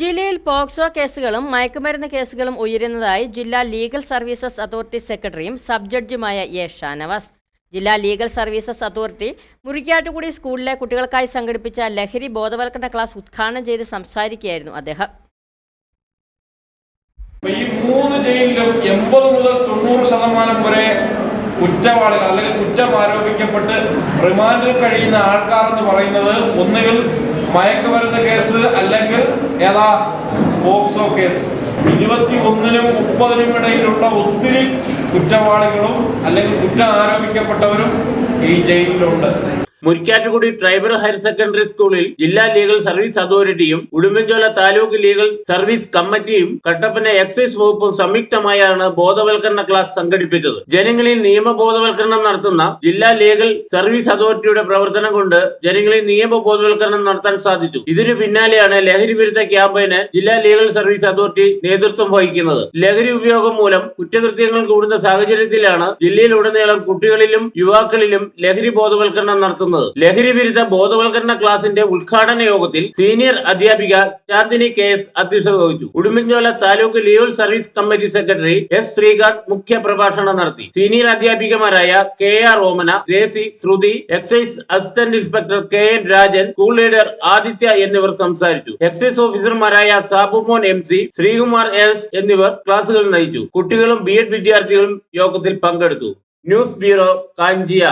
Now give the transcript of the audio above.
ജില്ലയിൽ പോക്സോ കേസുകളും മയക്കുമരുന്ന് കേസുകളും ഉയരുന്നതായി ജില്ലാ ലീഗൽ സർവീസസ് അതോറിറ്റി സെക്രട്ടറിയും സബ് ജഡ്ജുമായ എ ഷാനവാസ്. ജില്ലാ ലീഗൽ സർവീസസ് അതോറിറ്റി മുറിക്കാട്ടുകുടി സ്കൂളിലെ കുട്ടികൾക്കായി സംഘടിപ്പിച്ച ലഹരി ബോധവൽക്കരണ ക്ലാസ് ഉദ്ഘാടനം ചെയ്ത് സംസാരിക്കുകയായിരുന്നു അദ്ദേഹം. ഈ മൂന്ന് ജയിലിലും എൺപത് മുതൽ തൊണ്ണൂറ് ശതമാനം വരെ കുറ്റവാളികൾ അല്ലെങ്കിൽ കുറ്റം ആരോപിക്കപ്പെട്ട് റിമാൻഡിൽ കഴിയുന്ന ആൾക്കാർ എന്ന് പറയുന്നത് ഒന്നുകിൽ മയക്കുമരുന്ന് കേസ് അല്ലെങ്കിൽ ഏതാ പോക്സോ കേസ്. ഇരുപത്തി ഒന്നിനും മുപ്പതിനും ഇടയിലുള്ള ഒത്തിരി കുറ്റവാളികളും അല്ലെങ്കിൽ കുറ്റം ആരോപിക്കപ്പെട്ടവരും ഈ ജയിലിലുണ്ട്. മുരിക്കാട്ടുകുടി ട്രൈബൽ ഹയർ സെക്കൻഡറി സ്കൂളിൽ ജില്ലാ ലീഗൽ സർവീസ് അതോറിറ്റിയും ഉടുമ്പൻചോല താലൂക്ക് ലീഗൽ സർവീസ് കമ്മിറ്റിയും കട്ടപ്പന എക്സൈസ് വകുപ്പും സംയുക്തമായാണ് ബോധവൽക്കരണ ക്ലാസ് സംഘടിപ്പിച്ചത്. ജനങ്ങളിൽ നിയമബോധവൽക്കരണം നടത്തുന്ന ജില്ലാ ലീഗൽ സർവീസ് അതോറിറ്റിയുടെ പ്രവർത്തനം കൊണ്ട് ജനങ്ങളിൽ നിയമ ബോധവൽക്കരണം നടത്താൻ സാധിച്ചു. ഇതിനു പിന്നാലെയാണ് ലഹരി വിരുദ്ധ ക്യാമ്പയിന് ജില്ലാ ലീഗൽ സർവീസ് അതോറിറ്റി നേതൃത്വം വഹിക്കുന്നത്. ലഹരി ഉപയോഗം മൂലം കുറ്റകൃത്യങ്ങൾ കൂടുന്ന സാഹചര്യത്തിലാണ് ജില്ലയിലുടനീളം കുട്ടികളിലും യുവാക്കളിലും ലഹരി ബോധവൽക്കരണം നടത്തുന്നത്. ലഹരി വിരുദ്ധ ബോധവൽക്കരണ ക്ലാസിന്റെ ഉദ്ഘാടന യോഗത്തിൽ സീനിയർ അധ്യാപിക ചാന്ദിനി കെ എസ് അധ്യക്ഷത വഹിച്ചു Udumbanchola taluk legal service committee secretary S Sreekanth മുഖ്യ പ്രഭാഷണം നടത്തി. Senior അധ്യാപികമാരായ K R Omana Gracy Sruthi excise assistant inspector K N Rajan school leader Aditya എന്നിവർ സംസാരിച്ചു. എക്സൈസ് ഓഫീസർമാരായ Sabumon M C Sreekumar S എന്നിവർ ക്ലാസുകൾ നയിച്ചു. കുട്ടികളും ബി എഡ് വിദ്യാർത്ഥികളും യോഗത്തിൽ പങ്കെടുത്തു. News bureau Kanchiya.